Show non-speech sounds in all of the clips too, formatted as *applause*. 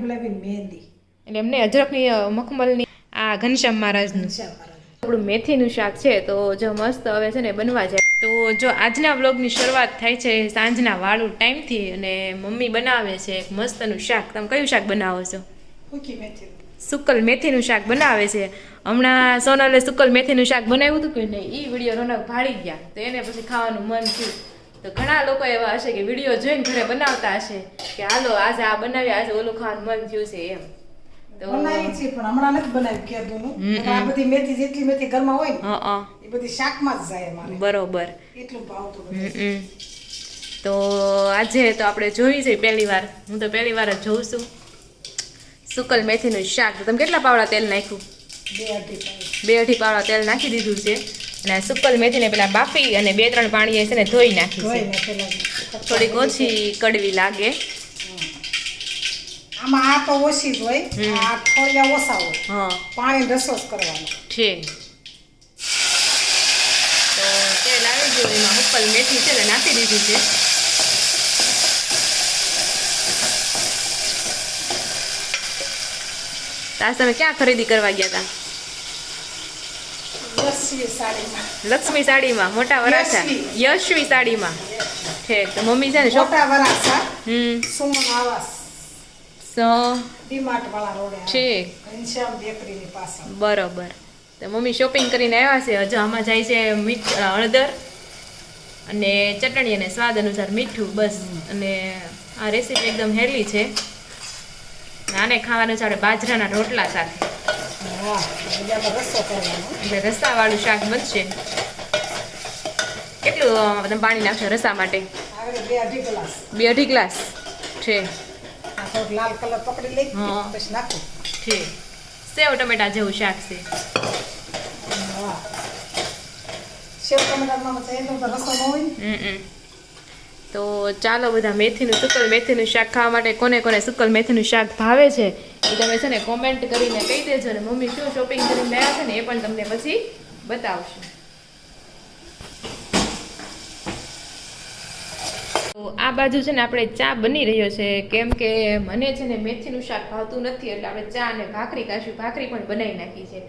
બોલાવીને મહેંદી એટલે એમને અજરકની મખમલની આ ઘનશ્યામ મહારાજનું. આપણું મેથીનું શાક છે તો જો મસ્ત હવે છે ને બનવા જાય. તો જો આજના વ્લોગની શરૂઆત થાય છે સાંજના વાળું ટાઈમથી અને મમ્મી બનાવે છે એક મસ્તનું શાક. તમે કયું શાક બનાવો છો? ફૂકી મેથી સુકલ મેથીનું શાક બનાવે છે. હમણાં સોનલે સુકલ મેથીનું શાક બનાવ્યું હતું કે નહીં? એ વીડિયો રોનક ભાળી ગયા. તો એને પછી ખાવાનું મન થયું. તો ઘણા લોકો એવા હશે કે વીડિયો જોઈને ઘરે બનાવતા હશે કે હાલો આજે આ બનાવ્યા આજે ઓલું ખાવાનું મન થયું છે એમ. તો બનાવી છે પણ હમણાં નથી બનાવી કેદુનું આ બધી મેથી જેટલી મેથી ઘરમાં હોય ને એ બધી શાકમાં જ જાય અમારે. બરોબર. એટલું ભાવતું બધું તો આજે તો આપણે જોઈ છે પહેલી વાર. હું તો પહેલી વાર જ જોઉં છું. સુકલ મેથીનું શાક. તમે કેટલા પાવડા તેલ નાખ્યું? બે અઢી પાવડા તેલ નાખી દીધું છે. અને સુકલ મેથીને પેલા બાફી અને બે ત્રણ પાણીએ છે ને ધોઈ નાખી ધોઈ છે થોડીક ઓછી કડવી લાગે. આમાં આ તો ઓછી જ હોય આ થોડિયા ઓછા હોય. હા. પાણી રસો જ કરવાનો. છે તો તેલ આવી ગયું એમાં સુકલ મેથી છે ને નાખી દીધી છે. તાસ તમે ક્યાં ખરીદી કરવા ગયા હતા લક્ષ્મી સાડીમાં મોટા વરાછા યશવી. સાડીમાં. ઠીક તો મમ્મી છે ને મોટા વરાછા હમ. સુમન આવાસ. બરોબર. તો મમ્મી શોપિંગ કરીને આવ્યા છે. હજુ આમાં જાય છે મીઠ હળદર અને ચટણી અને સ્વાદ અનુસાર મીઠું બસ. અને આ રેસીપી એકદમ હેલી છે. આને ખાવાનું છે આપણે બાજરાના રોટલા સાથે હા બીજામાં રસો કરવાનો એટલે રસાવાળું શાક બનશે. કેટલું તમે પાણી નાખશો રસા માટે? બે અઢી ગ્લાસ. છે. સેવ ટમેટા જેવું શાક છે. તો ચાલો બધા મેથીનું, સુકલ મેથીનું શાક ખાવા માટે કોને કોને સુકલ મેથીનું શાક ભાવે છે? તમે છે ને કોમેન્ટ કરીને કહી દેજો ને મમ્મી શું શોપિંગ કરીને લાવ્યા છે ને એ પણ તમને પછી બતાવશું. તો આ બાજુ છે ને આપણે ચા બની રહ્યો છે. કેમ કે મને છે ને મેથીનું શાક ભાવતું નથી, એટલે આપણે ચા અને ભાખરી કાશું ભાખરી પણ બનાવી નાખી છે.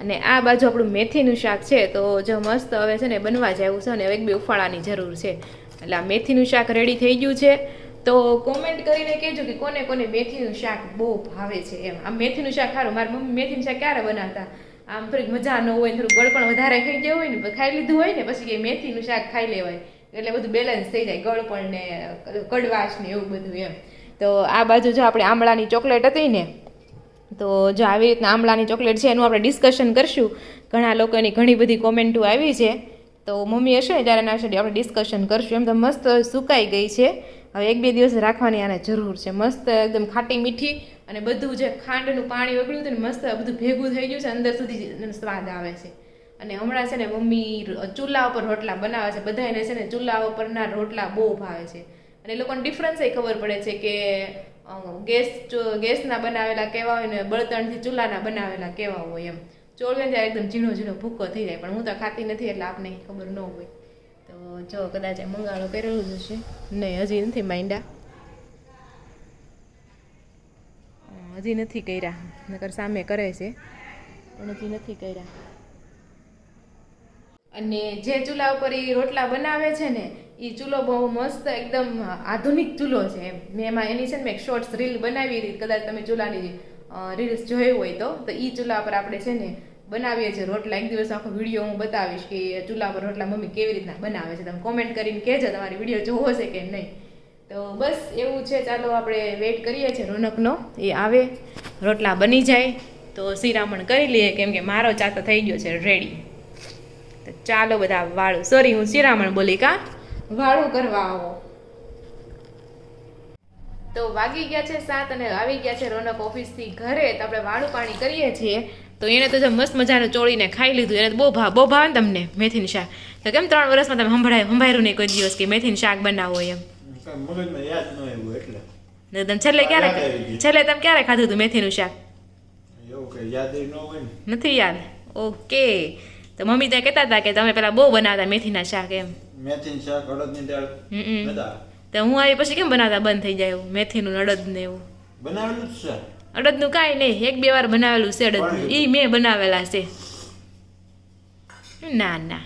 અને આ બાજુ આપણું મેથીનું શાક છે, તો જો મસ્ત હવે છે ને બનવા જવું છે અને હવે એક બે ઉફાળાની જરૂર છે. એટલે આ મેથીનું શાક રેડી થઈ ગયું છે. તો કોમેન્ટ કરીને કહેજો કે કોને કોને મેથીનું શાક બહુ ભાવે છે એમ. આ મેથીનું શાક સારું મારી મમ્મી મેથીનું શાક ક્યારે બનાવતા? આમ થોડીક મજા ન હોય થોડું ગળપણ વધારે ખાઈ ગયું હોય ને ખાઈ લીધું હોય ને, પછી એ મેથીનું શાક ખાઈ લેવાય. એટલે બધું બેલેન્સ થઈ જાય, ગળપણ ને, કડવાશ ને એવું બધું એમ. તો આ બાજુ જો આપણે આમળાની ચોકલેટ હતી ને, તો જો આવી રીતના આમળાની ચોકલેટ છે એનું આપણે ડિસ્કશન કરશું. ઘણા લોકોની ઘણી બધી કોમેન્ટો આવી છે. તો મમ્મી હશે ને, ત્યારે એના આપણે ડિસ્કશન કરશું. એમ તો મસ્ત સુકાઈ ગઈ છે. હવે એક બે દિવસ રાખવાની આને જરૂર છે. મસ્ત એકદમ ખાટી મીઠી અને બધું જે ખાંડનું પાણી વગડ્યું હતું ને મસ્ત બધું ભેગું થઈ ગયું છે. અંદર સુધી સ્વાદ આવે છે. અને હમણાં છે ને મમ્મી ચૂલા ઉપર રોટલા બનાવે છે. બધાને છે ને ચૂલા ઉપરના રોટલા બહુ ભાવે છે. અને એ લોકોને ડિફરન્સ એ ખબર પડે છે કે ગેસ ગેસના બનાવેલા કેવા હોય ને બળતણથી ચૂલાના બનાવેલા કેવા હોય એમ. ચોળવે ત્યારે એકદમ ઝીણો ઝીણો ભૂકો થઈ જાય. પણ હું તો ખાતી નથી એટલે આપને ખબર ન હોય. જો કદાચ મંગાળો પહેરેલું જ હશે. નહીં, હજી નથી માંડ્યા. હજી નથી કર્યા. નકર સામે કરે છે. પણ હજી નથી કર્યા. અને જે ચૂલા ઉપર એ રોટલા બનાવે છે ને એ ચૂલો બહુ મસ્ત એકદમ આધુનિક ચૂલો છે મેં એમાં એની છે ને મેં એક શોર્ટ્સ રીલ બનાવી કદાચ તમે ચૂલાની રીલ્સ જોઈ હોય તો. તો એ ચૂલા પર આપણે છે ને બનાવીએ છીએ રોટલા. એક દિવસ આખો વીડિયો હું બતાવીશ કે ચૂલા પર રોટલા મમ્મી કેવી રીતના બનાવે છે. તમે કોમેન્ટ કરીને કહેજો તમારી વીડિયો જોવો છે કે નહીં. તો બસ એવું છે ચાલો આપણે વેઇટ કરીએ છીએ રોનકનો. એ આવે રોટલા બની જાય. તો શિરામણ કરી લઈએ કેમ કે મારો ચાતો થઈ ગયો છે રેડી તો ચાલો બધા વાળું. સોરી હું શિરામણ બોલી કા? વાળું કરવા આવો. તો વાગી ગયા છે સાત અને આવી ગયા છે રોનક ઓફિસથી ઘરે. તો આપણે વાળું પાણી કરીએ છીએ. તો એને તો જો મસ્ત મજાનું ચોળીને ખાઈ લીધું એને બહુ ભાવ બહુ ભાવે ને તમને મેથીનું શાક. તો કેમ ત્રણ વર્ષમાં તમે સંભળાય સંભાળ્યું નહીં કોઈ દિવસ કે મેથીનું શાક બનાવો એમ? તમે છેલ્લે ક્યારે. છેલ્લે તમે ક્યારે ખાધું હતું મેથીનું શાક? નથી યાદ. ઓકે. તો મમ્મી ત્યાં કહેતા હતા કે તમે પેલા બહુ બનાવતા મેથીના શાક એમ. મેથીનું શાક અડદની દાળ હમ તો હું આવી પછી કેમ બનાવતા બંધ થઈ જાય એવું? મેથીનું અડદ ને એવું? બનાવેલું જ છે. અડદનું કાંઈ નહીં એક બે વાર બનાવેલું છે અડદનું. એ મેં બનાવેલા છે. ના ના.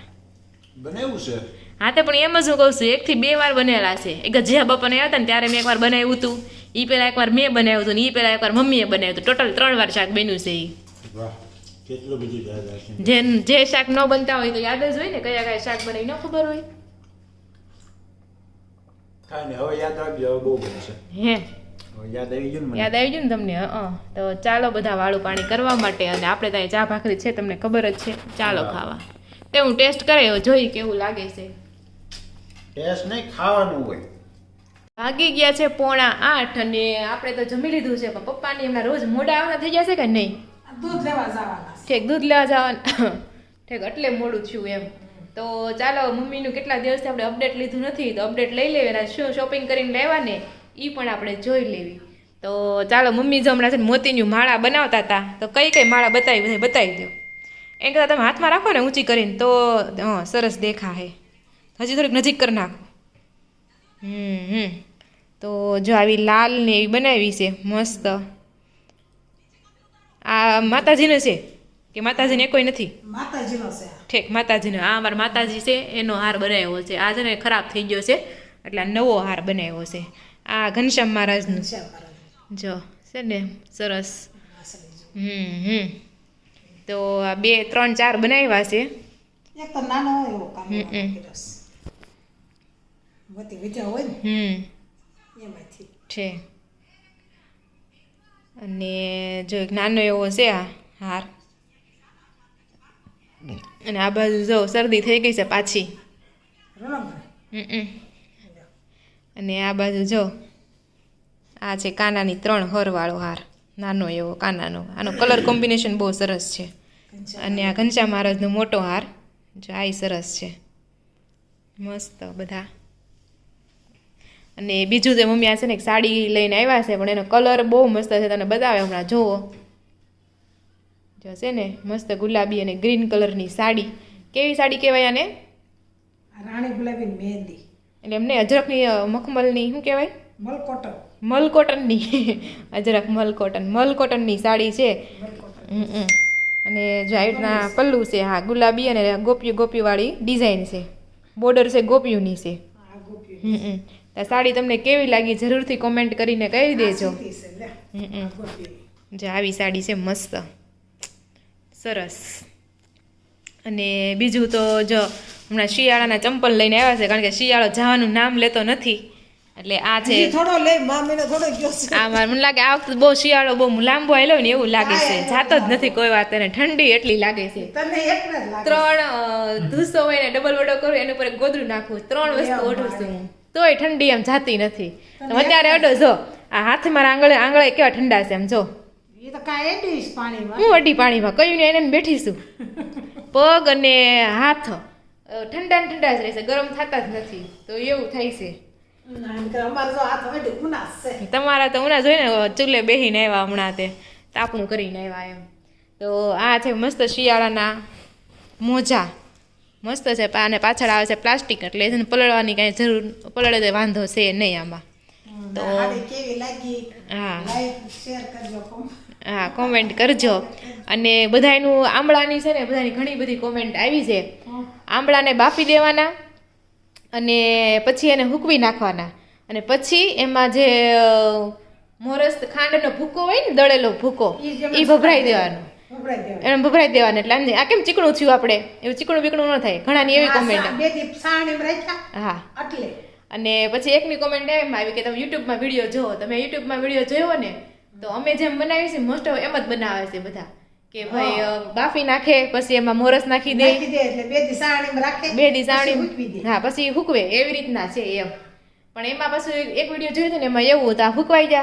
બનાવ્યું છે? હા તો પણ એમ જ હું કહું છું એકથી બે વાર બનેલા છે. એક જ્યાં બપોરને આવ્યા હતા ને ત્યારે મેં એકવાર બનાવ્યું હતું. એ પહેલાં એકવાર મેં બનાવ્યું હતું ને એ પહેલાં એકવાર મમ્મીએ બનાવ્યું હતું. ટોટલ ત્રણ વાર શાક બન્યું છે એ જે જે શાક ન બનતા હોય તો યાદ જ હોય ને કયા કયા શાક બનાવી ન ખબર હોય. કાંઈ હવે યાદ રાખજો હવે બહુ બનશે. હે. યાદ આવી ગયું ને યાદ આવી ગયું ને તમને? હં. તો ચાલો બધા વાળું પાણી કરવા માટે અને આપણે ત્યાં ચા ભાખરી છે તમને ખબર જ છે. ચાલો ખાવા. તે હું ટેસ્ટ કરાયો જોઈ કેવું લાગે છે. ટેસ્ટ નહીં ખાવાનું હોય. ભાગી ગયા છે પોણા આઠ અને આપણે તો જમી લીધું છે પણ પપ્પાની એમના રોજ મોડા આવવાના થઈ જશે કે નહીં? દૂધ લેવા જવાના ઠેક દૂધ લેવા જવાનું. *laughs* ઠેક એટલે મોડું થયું એમ. તો ચાલો મમ્મીનું કેટલા દિવસથી આપણે અપડેટ લીધું નથી તો અપડેટ લઈ લેવાના. શું શોપિંગ કરીને લેવા ને? એ પણ આપણે જોઈ લેવી. તો ચાલો મમ્મી જો હમણાં છે ને મોતીની માળા બનાવતા હતા તો કઈ કઈ માળા બતાવી બધી બતાવી દો. એમ કરતાં તમે હાથમાં રાખો ને ઊંચી કરીને. તો હં સરસ દેખાશે. હજી થોડીક નજીક કરી નાખો. હમ હમ. તો જો આવી લાલ ને એવી બનાવી છે મસ્ત. આ માતાજીને છે કે માતાજીને કોઈ નથી? માતાજીનો છે. ઠીક માતાજીનો. આ અમારા માતાજી છે એનો હાર બનાવ્યો છે. આ છે ને ખરાબ થઈ ગયો છે એટલે આ નવો હાર બનાવ્યો છે. આ ઘનશ્યામ મહારાજનું જો છે ને સરસ. હમ હમ. તો આ બે ત્રણ ચાર બનાવ્યા છે. એક તો નાનો હોય એવો કામ હમ, છે. અને જો એક નાનો એવો છે આ હાર. અને આ બાજુ જો શરદી થઈ ગઈ છે પાછી. હમ હમ. અને આ બાજુ જો, આ છે કાનાની ત્રણ હરવાળો હાર. નાનો એવો, કાનાનો. આનો કલર કોમ્બિનેશન બહુ સરસ છે. અને આ ઘનશ્યામ મહારાજનો મોટો હાર, જો આ સરસ છે. મસ્ત બધા. અને બીજું તે મમ્મી આ છે ને એક સાડી લઈને આવ્યા છે, પણ એનો કલર બહુ મસ્ત છે, તને બતાવે હમણાં. જુઓ. જો છે ને, મસ્ત ગુલાબી અને ગ્રીન કલરની સાડી. કેવી સાડી કહેવાય આને? રાણી ગુલાબી મહેંદી. એટલે એમને અજરકની મખમલની શું કહેવાય? મલ કોટન. મલ કોટનની. *laughs* અજરક મલ કોટન. મલ કોટનની સાડી છે. અને જો આ રીતના પલ્લુ છે. હા ગુલાબી અને ગોપિયું ગોપીવાળી ડિઝાઇન છે. બોર્ડર છે ગોપિયુંની છે. હમ સાડી તમને કેવી લાગી જરૂરથી કોમેન્ટ કરીને કહી દેજો. જો આવી સાડી છે મસ્ત. સરસ. અને બીજું તો જો હમણાં શિયાળાના ચંપલ લઈને આવ્યા છે કારણ કે શિયાળો જવાનું નામ લેતો નથી. એટલે આ છે. થોડો લે મામીને થોડો ગયો છે. આ મારે મને લાગે આ વખતે બહુ શિયાળો બહુ લાંબો આવેલો ને એવું લાગે છે. જાતો જ નથી કોઈ વાત અને ઠંડી એટલી લાગે છે. તને એક જ લાગે ત્રણ ધૂસો હોય ને ડબલ વડો કરું એની ઉપર ગોદડું નાખું. ત્રણ વસ્તુ ઓઢું છું હું. તોય ઠંડી એમ જાતી નથી. અત્યારે અડો જો. આ હાથ મારા આંગળે આંગળે કેવા ઠંડા છે એમ જો. હું અડી પાણીમાં? કયું ને એને બેઠી છું. પગ અને હાથ. ઠંડા ઠંડા જ રહેશે ગરમ થતા જ નથી. તો એવું થાય છે. તમારા તો ઉના જોઈને ચૂલે બેહીને આવ્યા હમણાં તે તાપણું કરીને આવ્યા એમ. તો આ છે મસ્ત શિયાળાના મોજા. મસ્ત છે અને પાછળ આવે છે પ્લાસ્ટિક એટલે એને પલળવાની કાંઈ જરૂર પલળે તો વાંધો છે નહીં આમાં. તો હા. કોમેન્ટ કરજો અને બધાયનું આંબળાની છે ને બધાની ઘણી બધી કોમેન્ટ આવી છે. આંબળાને બાફી દેવાના અને પછી એને હૂકવી નાખવાના. અને પછી એમાં જે મોરસ ખાંડનો ભૂકો હોય ને દળેલો ભૂકો એ ભભરાઈ દેવાનો. એને ભભરાઈ દેવાનો એટલે આમ આ કેમ ચીકણું થયું આપણે? એવું ચીકણું બીકણું ન થાય. ઘણાની એવી કોમેન્ટ હા. એટલે. અને પછી એકની કોમેન્ટ એમ આવી કે તમે યુટ્યુબમાં વીડિયો જોવો. તમે યુટ્યુબમાં વીડિયો જોયો ને તો અમે જેમ બનાવીએ છીએ મોસ્ટ ઓફ એમ જ બનાવે છે બધા. કે ભાઈ બાફી નાખે પછી એમાં મોરસ નાખી દે. બે દી દે. હા પછી હુકવે. એવી રીતના છે એમ. પણ એમાં પાછું એક- વીડિયો જોયો હતો ને એમાં એવું હતું આ હૂકવાઈ જા.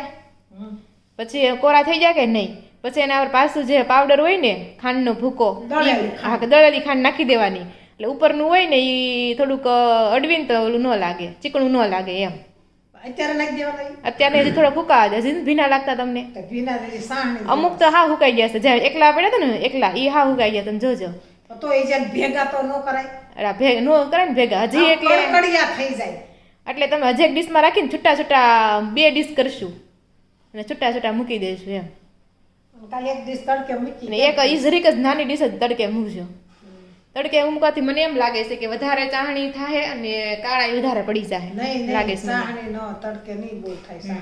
પછી કોરા થઈ જાય કે નહીં? પછી એના પર પાછું જે પાવડર હોય ને ખાંડનો ભૂકો હા દળેલી ખાંડ નાખી દેવાની. એટલે ઉપરનું હોય ને એ થોડુંક અડવીને તો ઓલું ન લાગે ચીકણું ન લાગે એમ. અત્યારે નાખી દેવાના અત્યારે હજી થોડા ફૂકા હજી ભીના લાગતા તમને. ભીના અમુક તો હા હુકાઈ ગયા છે જ્યારે એકલા પડ્યા હતા ને એકલા એ હા હુકાઈ ગયા તમે જોજો. તો એ જેમ ભેગા તો ન કરાય. અલા ભેગ નો કરાય ને ભેગા હજી એટલે કડકડિયા થઈ જાય. એટલે તમે હજી એક ડીશમાં રાખીને છૂટા છૂટા બે ડીશ કરશું. અને છૂટા છૂટા મૂકી દઈશું એમ. એક ડીશ તડકે મૂકી એક ઈ જરીક જ નાની ડીશ જ તડકે મૂકજો. તડકે ઉમકાથી મને એમ લાગે છે કે વધારે ચાહણી થાય અને કાળા વધારે પડી જાય લાગે છે ચાહણી ન તડકે નહીં બહુ થાય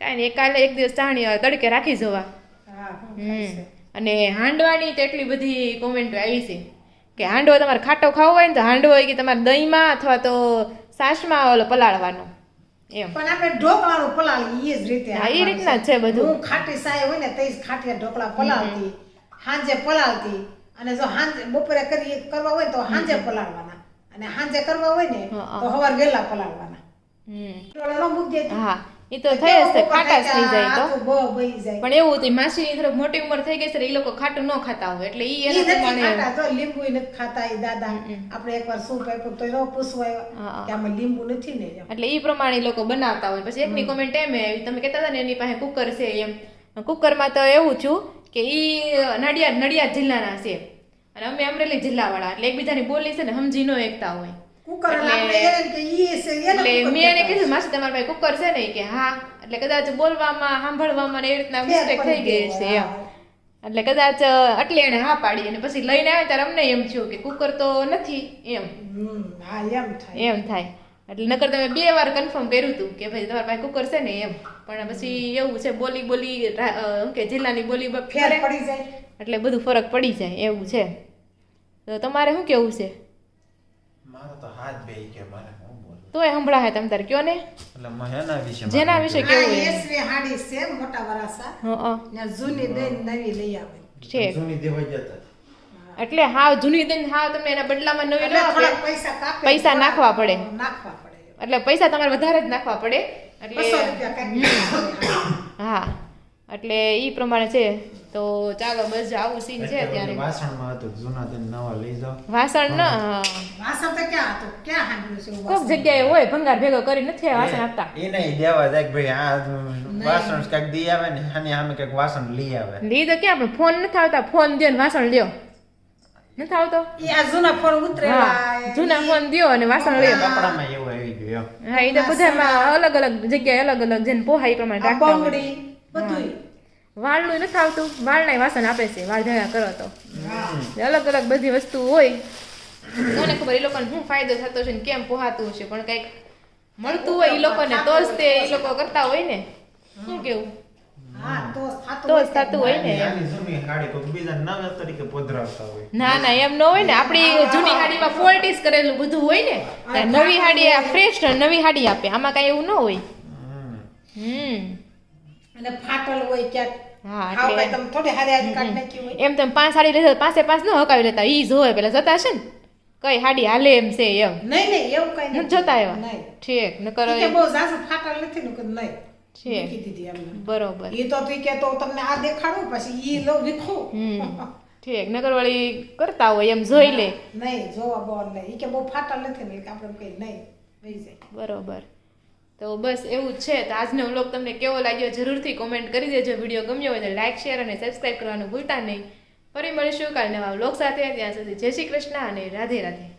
કાંઈ નહીં કાલે એક દિવસ ચાહણી તડકે રાખી જવા. અને હાંડવાની તો એટલી બધી કોમેન્ટો આવી છે કે હાંડવો તમારે ખાટો ખાવો હોય ને તો હાંડવો હોય કે તમારે દહીંમાં અથવા તો સાસમાં ઓલો પલાળવાનો. એમ. પણ આપણે ઢોકળાનું પલાળી એ જ રીતે હા, એ રીતના છે બધું. હું ખાટી સાય હોય ને તે જ ખાટીયા ઢોકળા પલાળતી હાંજે પલાળતી. અને જો હાંજે બપોરે કરી કરવા હોય તો હાંજે પલાળવાના. અને હાંજે કરવા હોય ને તો હવાર વેલા પલાળવાના. હમ. મૂકી હા એ તો થઈ જ ખાટા થઈ જાય તો. આખું બહુ બળી જાય. પણ એવું હતું માસી થોડુંક મોટી ઉંમર થઈ ગઈ છે એટલે એ લોકો ખાટું ન ખાતા હોય. એટલે ઈ એના પ્રમાણે લીંબુ નથી ખાતા દાદા આપણે એકવાર સૂપ આપ્યું તો એ ન પૂછવા હા, હા. કે આમાં લીંબુ નથી ને એટલે ઈ પ્રમાણે લોકો બનાવતા હોય. પછી એકની કોમેન્ટ એમ આવી. તમે કહેતા હતા ને એની પાસે કુકર છે એમ. કુકરમાં તો એવું છું કે એ નડિયાદ નડિયાદ જિલ્લાના છે. અને અમે અમરેલી જિલ્લાવાળા એટલે એકબીજાની બોલી છે ને સમજી ન એકતા હોય. એટલે મેં એને કીધું માસી તમારા પાસે કુકર છે ને? કે હા. એટલે કદાચ બોલવામાં સાંભળવામાં ને એ રીતના મિસ્ટેક થઈ ગઈ છે એમ. એટલે કદાચ એટલે એને હા પાડી અને પછી લઈને આવે ત્યારે અમને એમ થયું કે કુકર તો નથી એમ. એમ થાય. એમ થાય. એટલે નકર તમે બે વાર કન્ફર્મ કર્યું હતું કે ભાઈ તમારા પાસે કુકર છે ને એમ. પણ પછી એવું છે બોલી બોલી શું કે જિલ્લાની બોલી ફેર પડી જાય. એટલે બધું ફરક પડી જાય એવું છે. તો તમારે શું કેવું છે? મારો તો હાથ બે કે મારે હું બોલું? તોય સંભળાય તમ તાર કયો ને? એટલે મહેના વિશે જેના વિશે કેવું છે? એસવી હાડી છે મોટા વરાસા. હં, હં. ને જૂની બેન નવી લઈ આવે. છે જૂની દેવા જતા એટલે હા જૂની દઈને હા તમને એના બદલામાં નવી ન પૈસા કાપે પૈસા થોડાક નાખવા પડે. નાખવા પડે. એટલે પૈસા તમારે વધારે જ નાખવા પડે. એટલે હા એટલે ઈ પ્રમાણે છે. તો ચાલો બસ આવું સીન છે ત્યારે વાસણમાં હતું જૂના તેને નવા લઈ જાઓ. વાસણ ન વાસણ તો ક્યાં હતું? ક્યાં હાંડ્યું છે કોક જગ્યાએ હોય ભંગાર ભેગો કરી નથી વાસણ આપતા. એ નહીં દેવા જાય ભાઈ આ વાસણ કાંઈક દી આવે ને અને આમે કંઈક વાસણ લઈ આવે. લઈ તો ક્યાં પણ ફોન નથી આવતા. ફોન દ્યો ને વાસણ લ્યો. નથી આવતો? ઈ આ જૂના ફોન ઉતરેલા જૂના ફોન દ્યો અને વાસણ લ્યો કપડામાં એવું આવી ગયું હા. એ તો બધામાં અલગ અલગ જગ્યાએ અલગ અલગ જેને પોહાય એ પ્રમાણે રાખતા બંગડી બધુંય. વાળનું નથી આવતું. વાળના વાસણ આપે છે વાળ ભેગા કરો તો. અલગ અલગ બધી વસ્તુ હોય. કોને ખબર એ લોકોને શું ફાયદો થતો છે ને કેમ પોહાતું છે પણ કંઈક મળતું હોય એ લોકોને તો જ તે એ લોકો કરતા હોય ને. શું કેવું? તો થાતું હોય ને. ના. ના એમ ન હોય ને. આપણી જૂની હાડીમાં ફોલ્ટીસ કરેલું બધું હોય ને. નવી હાડી આ ફ્રેશ નવી હાડી આપે. આમાં કાંઈ એવું ન હોય. હમ. હમ. અને ફાટલ હોય ક્યાંક. એમ તમે પાંચ સાડી લીધા પાંચે પાંચ ન હકાવી લેતા. ઈ જોવે પેલા જતા છે ને. કઈ હાડી હાલે એમ છે એમ. નહીં નહીં એવું કઈ જોતા એવા. નહીં. ઠીક નકર ઈ બહુ ફાટલ નથી ને નહીં. છે. દીધી એમને. બરોબર. એ તો તું કે તો તમને આ દેખાડું પછી એ લો વિખું. ઠીક નકર વળી કરતા હોય એમ જોઈ લે. નહીં જોવા બોલ નહીં. એ કે બહુ ફાટા નથી ને આપણે કઈ નહીં જાય. બરોબર. તો બસ એવું જ છે. તો આજનો વ્લોગ તમને કેવો લાગ્યો જરૂરથી કોમેન્ટ કરી દેજો. વીડિયો ગમ્યો હોય તો લાઇક શેર અને સબસ્ક્રાઈબ કરવાનું ભૂલતા નહીં. ફરી મળીશું કાલે નવા વ્લોગ સાથે. ત્યાં સુધી જય શ્રી કૃષ્ણ અને રાધે રાધે.